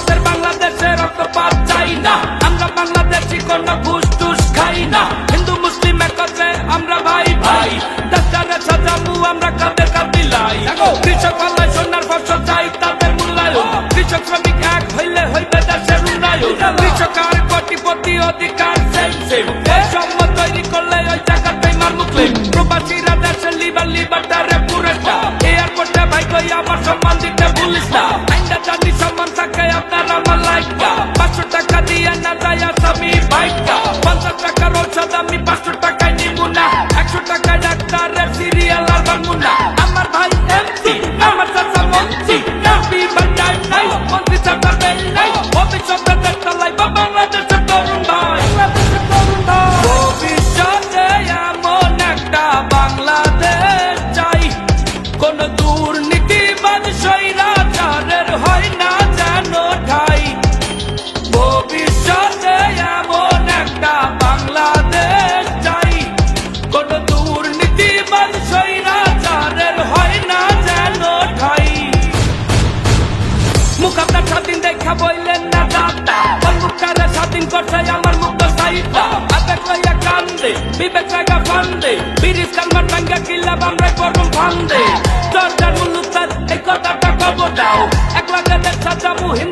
দেশের বাংলাদেশের রক্তপাত চাই না। আমরা বাংলাদেশি কোন ঘুষ টুস খাই না। হিন্দু মুসলিম একত্রে আমরা ভাই ভাই। দেশটারে সাজাবো আমরা কাঁধে কাঁধ মিলাই। কৃষক পাল্লায় সোনার ফসল চাই তাদের মূল্যায়ন। কৃষক শ্রমিক এক হইলে হইবে দেশের উন্নয়ন। কৃষক আর কোটিপতি অধিকার সেম সেম বৈষম্য তৈরি করলে ওই জায়গাটাই মার মুসলিম। প্রবাসীরা দেশের লিবার লিবারটারে পুরোটা এয়ারপোর্টে ভাই কই আমার সম্মান দিতে ভুলিস না। আইনটা জানি সম্মান না যায় আসামি বাইকটা। পঞ্চাশ টাকার ঔষধ আমি পাঁচশো টাকায় নিব না। একশো টাকায় ডাক্তারের সিরিয়াল আর বানবো না। আমার ভাই এমপি আমার চাচা মন্ত্রী। এমপি বান্ডার নাই কোন দুর্নীতিবাদ স্বৈরাচারের হয় স্বাধীন দেখা বইলেন না ওর মুখটারে স্বাধীন করছে আমার মুক্ত সাইডটা আবেগ লইয়া কান্দে, বিবেক লাগা ফান্দে। বিরিশ কালমার ভাঙ্গা কিল্লা বামরাই করুন ফান্দে। চর্চার মুলুক এই কথাটা কব দাও। এক লাগাদের সাজা মুহিম